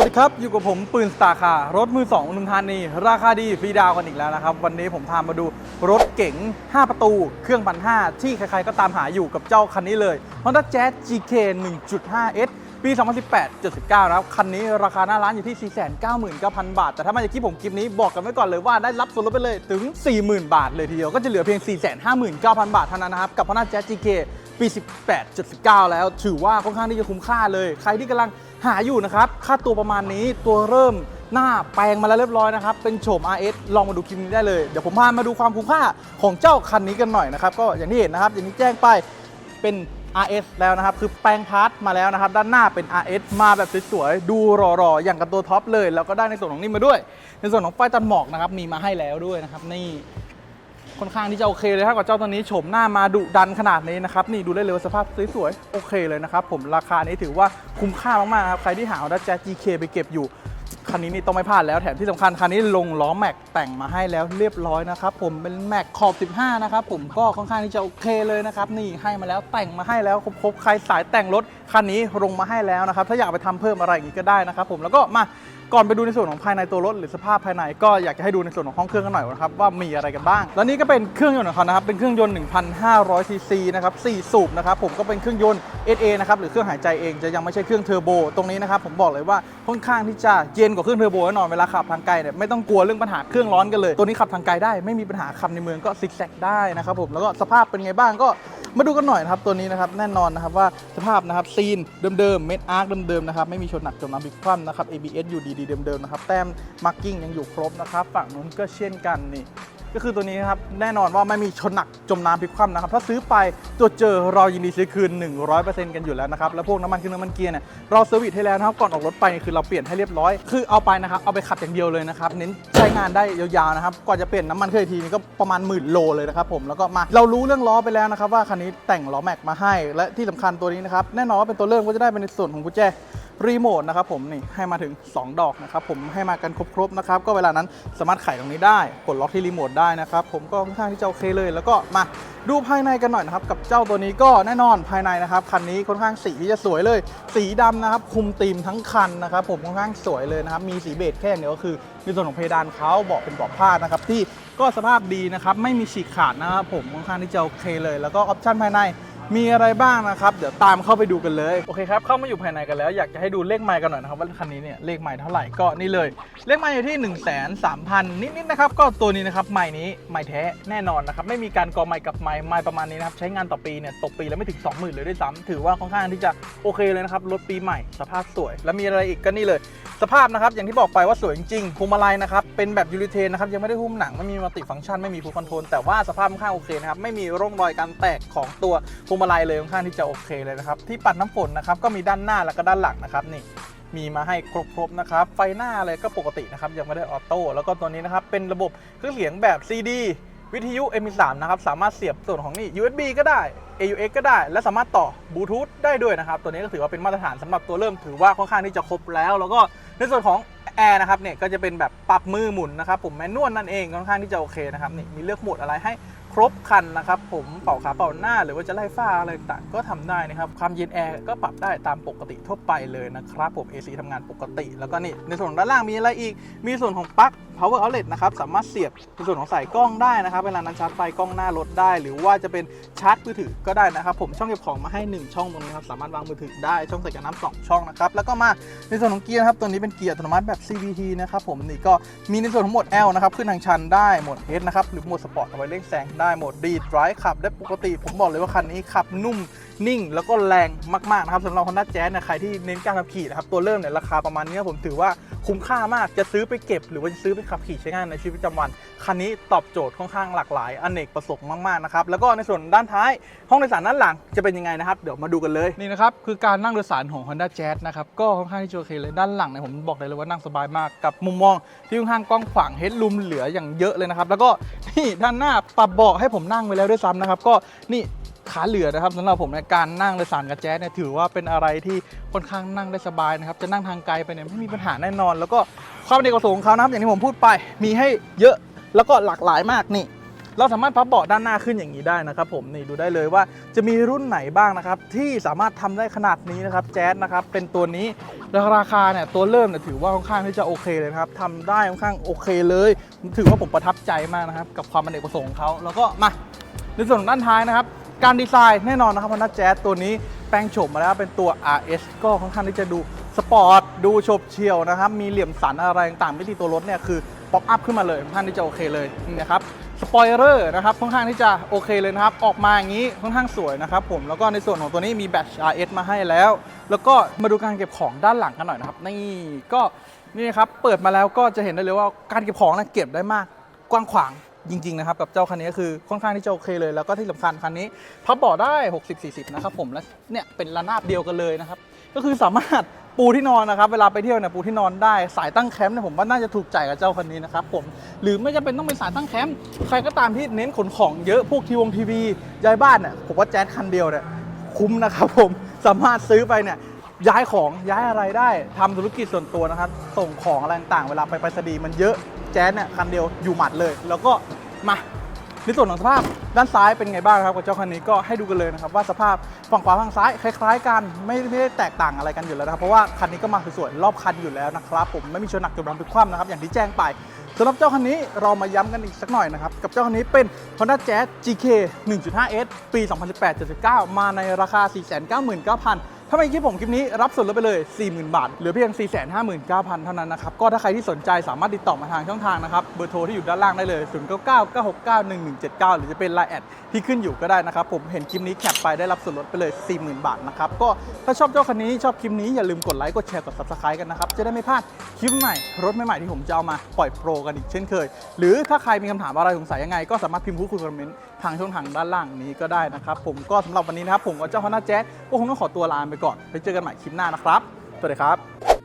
วัสดีครับ อยู่กับผมปืนสตาร์คารถมือ2อุดมธานี ราคาดีฟรีดาวกันอีกแล้วนะครับ วันนี้ผมพามาดูรถเก๋ง 5 ประตู เครื่องพันห้าที่ใครๆก็ตามหาอยู่กับเจ้าคันนี้เลย Honda Jazz GK 1.5S ปี 2018 79นะครับ คันนี้ราคาหน้าร้านอยู่ที่ 499,000 บาท แต่ถ้ามาจากคลิปผมคลิปนี้บอกกันไว้ก่อนเลยว่าได้รับส่วนลดไปเลยถึง 40,000 บาทเลยทีเดียว ก็จะเหลือเพียง 459,000 บาทเท่านั้นนะครับ กับ Honda Jazz GK ปี 18.19แล้ว ถือว่าค่อนข้างที่จะคุ้มค่าเลย ใครที่กำลังหาอยู่นะครับ ค่าตัวประมาณนี้ตัวเริ่มหน้าแปลงมาแล้วเรียบร้อยนะครับ เป็นโฉม RS ลองมาดูคลิปนี้ได้เลย เดี๋ยวผมพามาดูความคุ้มค่าของเจ้าคันนี้กันหน่อยนะครับ ก็อย่างที่เห็นนะครับ อย่างที่แจ้งไปเป็น RS แล้วนะครับ คือแปลงพาร์ทมาแล้วนะครับ ด้านหน้าเป็น RS มาแบบสวยๆ ดูหล่อๆ อย่างกับตัวท็อปเลย แล้วก็ได้ในส่วนของนี้มาด้วย ในส่วนของไฟตัดหมอกนะครับ มีมาให้แล้วด้วยนะครับ นี่ ค่อนข้างที่จะโอเคเลยครับกับเจ้าตัวนี้โฉมหน้ามาดุดันขนาดนี้นะครับนี่ดูได้เลยสภาพสวยๆโอเคเลยนะครับผมราคานี้ถือว่าคุ้มค่ามากๆครับใครที่หา Honda Jazz GK ไปเก็บอยู่คันนี้นี่ต้องไม่พลาดแล้วแถมที่สำคัญคันนี้ลงล้อแม็กแต่งมาให้แล้วเรียบร้อยนะครับผมเป็นแม็กขอบ 15 นะครับผมก็ค่อนข้างที่จะโอเคเลยนะครับนี่ให้มาแล้วแต่งมาให้แล้วครบๆใครสายแต่งรถคันนี้ลงมาให้แล้วนะครับถ้าอยากไปทำเพิ่มอะไรอย่างนี้ก็ได้นะครับผมแล้วก็มา ก่อนไปดูในส่วนของภายในตัวรถหรือสภาพภายในก็อยากจะให้ดูในส่วนของห้องเครื่องกันหน่อยนะครับว่ามีอะไรกันบ้าง แล้วนี่ก็เป็นเครื่องยนต์ของเขานะครับเป็นเครื่องยนต์ 1,500ซีซีนะครับ4สูบนะครับผมก็เป็นเครื่องยนต์ SA นะครับหรือเครื่องหายใจเองจะยังไม่ใช่เครื่องเทอร์โบตรงนี้นะครับผมบอกเลยว่าค่อนข้างที่จะเย็นกว่าเครื่องเทอร์โบแน่นอนเวลาขับทางไกลเนี่ยไม่ต้องกลัวเรื่องปัญหาเครื่องร้อนกันเลย ตัวนี้ขับทางไกลได้ไม่มีปัญหาขับในเมืองก็ซิกแซกได้นะครับผมแล้วก็สภาพเป็นไงบ้างก็ มาดูกันหน่อยนะครับตัวนี้นะครับแน่นอนนะครับว่าสภาพนะครับซีนเดิมๆเม็ดอาร์คเดิมๆนะครับไม่มีชนหนักจมน้ำพลิกคว่ำนะครับ ABS อยู่ดีๆเดิมๆนะครับแต้มมาร์กิ้งยังอยู่ครบนะครับฝั่งนู้นก็เช่นกันนี่ ก็คือตัวนี้นะครับแน่นอนว่าไม่มีชนหนักจมน้ำพลิกคว่ำนะครับถ้าซื้อไปตัวจเจอเรายินดีซื้อคืน 100%กันอยู่แล้วนะครับแล้วพวกน้ำมันเครื่องน้ำมันเกียร์เนี่ยเราเซอร์วิสให้แล้วนะครับก่อนออกรถไปคือเราเปลี่ยนให้เรียบร้อย คือเอาไปนะครับเอาไปขับอย่างเดียวเลยนะครับเน้นใช้งานได้ยาวๆนะครับก่อนจะเปลี่ยนน้ำมันเครื่องอีกทีนี่ก็ประมาณหมื่นโลเลยนะครับผมแล้วก็มาเรารู้เรื่องล้อไปแล้วนะครับว่าคันนี้แต่งล้อแม็กมาให้ และที่สำคัญตัวนี้นะครับแน่นอนว่าเป็นตัวเริ่มก็จะได้เป็นในส่วนของกุญแจ รีโมทนะครับผมนี่ให้มาถึง 2 ดอกนะครับผมให้มากันครบๆนะครับก็เวลานั้นสามารถไขตรงนี้ได้กดล็อกที่รีโมทได้นะครับผมก็ค่อนข้างที่จะโอเคเลยแล้วก็มาดูภายในกันหน่อยนะครับกับเจ้าตัวนี้ก็แน่นอนภายในนะครับคันนี้ค่อนข้างสีที่จะสวยเลย สีดำนะครับคุมธีมทั้งคันนะครับผมค่อนข้างสวยเลยนะครับมีสีเบจแค่อย่างเดียวก็คือในส่วนของเพดานเขาเบาะเป็นเบาะผ้านะครับที่ก็สภาพดีนะครับไม่มีฉีกขาดนะครับผมค่อนข้างที่จะโอเคเลย แล้วก็ออปชั่นภายใน มีอะไรบ้างนะครับ เดี๋ยวตามเข้าไปดูกันเลย โอเคครับ เข้ามาอยู่ภายในกันแล้ว อยากจะให้ดูเลขไมล์กันหน่อยนะครับว่าคันนี้เนี่ยเลขไมล์เท่าไหร่ก็นี่เลย เลขไมล์อยู่ที่ 1 3 0 0 0 นิดๆนะครับก็ตัวนี้นะครับไมล์นี้ไมล์แท้แน่นอนนะครับไม่มีการกอไมล์กับไมล์ไมล์ประมาณนี้นะครับใช้งานต่อปีเนี่ยตกปีแล้วไม่ถึง 20,000 เลยด้วยซ้ำถือว่าค่อนข้างที่จะโอเคเลยนะครับรถปีใหม่สภาพสวย แล้วมีอะไรอีกก็นี่เลย สภาพนะครับอย่างที่บอกไปว่าสวยจริงๆพวงมาลัยนะครับเป็นแบบยูริเทนนะครับยังไม่ได้หุ้มหนังไม่มีมัลติฟังก์ชันไม่มีฟูคอนโทรลแต่ว่าสภาพค่อนข้างโอเคนะครับไม่มีร่องรอยการแตกของตัวพวงมาลัยเลยค่อนข้างที่จะโอเคเลยนะครับที่ปัดน้ำฝนนะครับก็มีด้านหน้าแล้วก็ด้านหลังนะครับนี่มีมาให้ครบๆนะครับไฟหน้าอะไรก็ปกตินะครับยังไม่ได้ออโต้แล้วก็ตัวนี้นะครับเป็นระบบเครื่องเสียงแบบ CD วิทยุ M3 นะครับสามารถเสียบส่วนของนี่ USB ก็ได้ AUX ก็ได้ และสามารถต่อบลูทูธได้ด้วยนะครับ ตัวนี้ก็ถือว่าเป็นมาตรฐานสำหรับตัวเริ่มถือว่าค่อนข้างที่จะครบแล้ว แล้วก็ ในส่วนของแอร์นะครับเนี่ยก็จะเป็นแบบปรับมือหมุนนะครับผมแมนนวลนั่นเองค่อนข้างที่จะโอเคนะครับนี่มีเลือกโหมดอะไรให้ ครบคันนะครับผมเป่าขาเป่าหน้า หรือว่าจะไล่ฝ้าอะไรต่างก็ทำได้นะครับความเย็นแอร์ก็ปรับได้ตามปกติทั่วไปเลยนะครับผม AC ทำงานปกติ แล้วก็นี่ในส่วนด้านล่างมีอะไรอีก มีส่วนของปลั๊ก power outlet นะครับสามารถเสียบในส่วนของสายกล้องได้นะครับเวลานั้นชาร์จไฟกล้องหน้ารถได้ หรือว่าจะเป็นชาร์จมือถือก็ได้นะครับ ผมช่องเก็บของมาให้ 1 ช่องตรงนี้ครับสามารถวางมือถือได้ช่องใส่กันน้ำสองช่องนะครับแล้วก็มาในส่วนของเกียร์นะครับตัวนี้เป็นเกียร์อัตโนมัติแบบ CVT นะครับผมนี่ก็มีในส่วนของโหมด L นะครับขึ้นทางชันได้โหมด H นะครับหรือโหมดสปอร์ตเอาไว้เร่งแซงได้ได้หมด D drive ขับได้ปกติ ผมบอกเลยว่าคันนี้ขับนุ่ม นิ่ง แล้วก็แรงมากๆนะครับสำหรับ Honda Jazz เนี่ยใครที่เน้นการขับขี่นะครับตัวเริ่มเนี่ยราคาประมาณนี้ผมถือว่าคุ้มค่ามากจะซื้อไปเก็บ หรือว่าจะซื้อไปขับขี่ใช้งานในชีวิตประจำวัน คันนี้ตอบโจทย์ค่อนข้างหลากหลายอเนกประสงค์มากๆนะครับแล้วก็ในส่วนด้านท้าย ห้องโดยสารด้านหลังจะเป็นยังไงนะครับเดี๋ยวมาดูกันเลยนี่นะครับคือการนั่งโดยสารของ Honda Jazz นะครับก็ค่อนข้างที่จะโอเคเลยด้านหลังเนี่ยผมบอกเลยเลยว่านั่งสบายมากกับมุมมองที่ค่อนข้างกว้างขวางเฮดรูมเหลืออย่างเยอะเลยนะครับแล้วก็นี่ด้านหน้าปรับเบาะให้ผมนั่งไว้แล้วด้วยซ้ำนะครับก็นี่ ขาเหลือนะครับสำหรับผมในการนั่งโดยสารกับแจ๊สเนี่ยถือว่าเป็นอะไรที่ค่อนข้างนั่งได้สบายนะครับ จะนั่งทางไกลไปเนี่ยไม่มีปัญหาแน่นอน แล้วก็ความเอกประสงค์ของเขานะครับอย่างที่ผมพูดไปมีให้เยอะแล้วก็หลากหลายมากนี่ เราสามารถพับเบาะด้านหน้าขึ้นอย่างนี้ได้นะครับ ผมนี่ดูได้เลยว่าจะมีรุ่นไหนบ้างนะครับ ที่สามารถทำได้ขนาดนี้นะครับแจ๊สนะครับเป็นตัวนี้ราคาเนี่ยตัวเริ่มเนี่ยถือว่าค่อนข้างที่จะโอเคเลยนะครับทำได้ค่อนข้างโอเคเลย ถือว่าผมประทับใจมากนะครับ กับความเป็นเอกประสงค์ของเขาแล้วก็มาในส่วนของด้านท้ายนะครับ การดีไซน์แน่นอนนะครับพนักแจ๊สตัวนี้แปลงโฉมมาแล้วเป็นตัว RS ก็ค่อนข้างที่จะดูสปอร์ตดูโฉบเฉี่ยวนะครับ มีเหลี่ยมสันอะไรต่างๆที่ตัวรถเนี่ยคือป๊อปอัพขึ้นมาเลยค่อนข้างที่จะโอเคเลยนี่นะครับสปอยเลอร์นะครับค่อนข้างที่จะโอเคเลยนะครับ ออกมาอย่างนี้ค่อนข้างสวยนะครับผมแล้วก็ในส่วนของตัวนี้มีแบต RS มาให้แล้ว แล้วก็มาดูการเก็บของด้านหลังกันหน่อยนะครับนี่ก็นี่นะครับเปิดมาแล้วก็จะเห็นได้เลยว่าการเก็บของนะเก็บได้มากกว้างขวาง จริงๆนะครับกับเจ้าคันนี้คือค่อนข้างที่จะโอเคเลย แล้วก็ที่สำคัญคันนี้พับเบาะได้ 60-40 นะครับผมและเนี่ยเป็นระนาบเดียวกันเลยนะครับก็คือสามารถปูที่นอนนะครับเวลาไปเที่ยวเนี่ยปูที่นอนได้สายตั้งแคมป์เนี่ยผมว่าน่าจะถูกใจกับเจ้าคันนี้นะครับผมหรือไม่จำเป็นต้องเป็นสายตั้งแคมป์ใครก็ตามที่เน้นขนของเยอะพวกทีวงทีวีย้ายบ้านเนี่ยผมว่าแจ๊สคันเดียวเนี่ยคุ้มนะครับผมสามารถซื้อไปเนี่ยย้ายของย้ายอะไรได้ทำธุรกิจส่วนตัวนะครับ ส่งของอะไรต่างเวลาไปไปรษณีย์มันเยอะ แจ๊สเนี่ยคันเดียวอยู่หมัดเลย แล้วก็มาในส่วนของสภาพด้านซ้ายเป็นไงบ้างครับกับเจ้าคันนี้ก็ให้ดูกันเลยนะครับว่าสภาพฝั่งขวาฝั่งซ้ายคล้าย ๆ กันไม่ไม่ได้แตกต่างอะไรกันอยู่แล้วนะครับเพราะว่าคันนี้ก็มาสวยๆรอบคันอยู่แล้วนะครับผมไม่มีชนหนักจนรำพลิกคว่ำนะครับอย่างที่แจ้งไปสำหรับเจ้าคันนี้เรามาย้ำกันอีกสักหน่อยนะครับกับเจ้าคันนี้เป็น Honda Jazz GK 1.5S ปี 2018-79 มาในราคา 499,000 ถ้าไม่คลิปผมคลิปนี้รับส่วนลดไปเลย 40,000 บาท เหลือเพียง 459,000 เท่านั้นนะครับ ก็ถ้าใครที่สนใจสามารถติดต่อมาทางช่องทางนะครับ เบอร์โทรที่อยู่ด้านล่างได้เลย 0999691179 หรือจะเป็น Line แอดที่ขึ้นอยู่ก็ได้นะครับ ผมเห็นคลิปนี้แคปไปได้รับส่วนลดไปเลย 40,000 บาทนะครับ ก็ถ้าชอบเจ้าคันนี้ชอบคลิปนี้อย่าลืมกดไลค์กดแชร์กด subscribe กันนะครับจะได้ไม่พลาดคลิปใหม่รถใหม่ๆที่ผมจะเอามาปล่อยโปรกันอีกเช่นเคย หรือถ้าใครมีคำถามอะไรสงสัยยังไง ก็สามารถพิมพ์พูดคุยคอมเมนต์ทางช่องทางด้านล่างนี้ก็ได้นะครับผมก็สำหรับวันนี้นะครับผมกับเจ้าฮอนด้าแจ๊ก็คงต้องขอตัวลาไปก่อนไปเจอกันใหม่คลิปหน้านะครับสวัสดีครับ